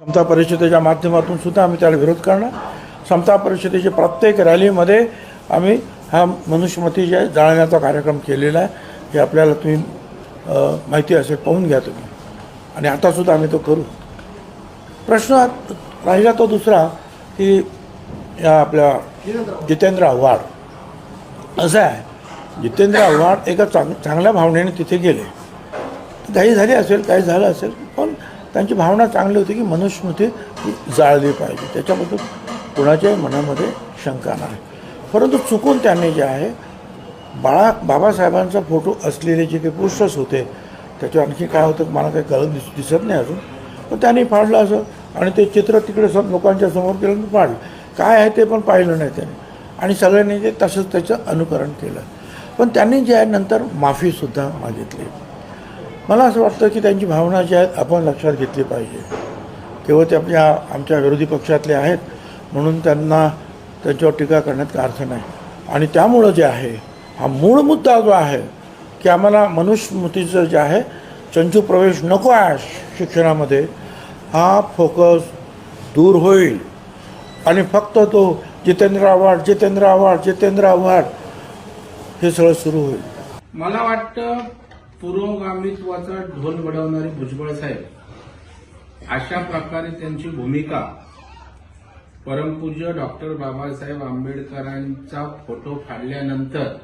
समता परिषदेच्या माध्यमातून सुद्धा आम्ही त्याला विरोध करणार. समता परिषदेच्या प्रत्येक रॅलीमध्ये आम्ही हा मनुष्यमती जे जाळण्याचा कार्यक्रम केलेला आहे हे आपल्याला तुम्ही माहिती असेल पाहून घ्या तुम्ही. आणि आतासुद्धा आम्ही तो करू. प्रश्न राहिला तो दुसरा की या आपल्या जितेंद्र आव्हाड असं आहे. जितेंद्र आव्हाड एका चांग चांगल्या भावनेने तिथे गेले. काही झाली असेल काही झालं असेल पण त्यांची भावना चांगली होती की मनुस्मृती जाळली पाहिजे. त्याच्याबद्दल कुणाच्याही मनामध्ये शंका नाही. परंतु चुकून त्यांनी जे आहे बाळा बाबासाहेबांचा फोटो असलेले जे काही पोस्टर्स होते त्याच्यावर आणखी काय होतं मला काही कळत दिस दिसत नाही अजून. पण त्यांनी फाडलं असं आणि ते चित्र तिकडे सम लोकांच्या समोर केलं आणि फाडलं. काय आहे ते पण पाहिलं नाही त्यांनी. आणि सगळ्यांनी ते तसंच त्याचं अनुकरण केलं. पण त्यांनी जे आहे नंतर माफीसुद्धा मागितली. मला असं वाटतं की त्यांची भावना जी आहेत आपण लक्षात घेतली पाहिजे. केवळ ते आपल्या आमच्या विरोधी पक्षातले आहेत म्हणून त्यांना त्यांच्यावर टीका करण्यात काय अर्थ नाही. आणि त्यामुळं जे आहे हा मूळ मुद्दा जो आहे की आम्हाला मनुस्मृतीचं जे आहे चंचू प्रवेश नको आहे शिक्षणामध्ये हा फोकस दूर होईल. आणि फक्त तो जितेंद्र आव्हाड जितेंद्र आव्हाड जितेंद्र आव्हाड हे सगळं सुरू होईल. मला वाटतं पुरोगामित्वाचा ढोल बडवणारे भुजबळ साहेब अशा प्रकारे त्यांची भूमिका. परमपूज्य डॉक्टर बाबासाहेब आंबेडकरांचा फोटो फाडल्यानंतर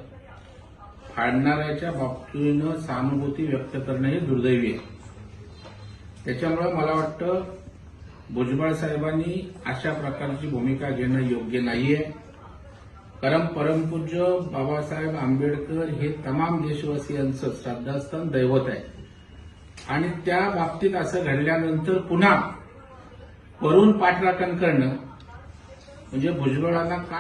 फाडणाऱ्याच्या बाबतीनं सहानुभूती व्यक्त करणं हे दुर्दैवी आहे. त्याच्यामुळं मला वाटतं भुजबळ साहेबांनी अशा प्रकारची भूमिका घेणं योग्य नाहीये. कारण परमपूज्य बाबासाहेब आंबेडकर हे तमाम देशवासियांचं श्रद्धास्थान दैवत आहे. आणि त्या बाबतीत असं घडल्यानंतर पुन्हा वरून पाठराखण करणं म्हणजे भुजबळांना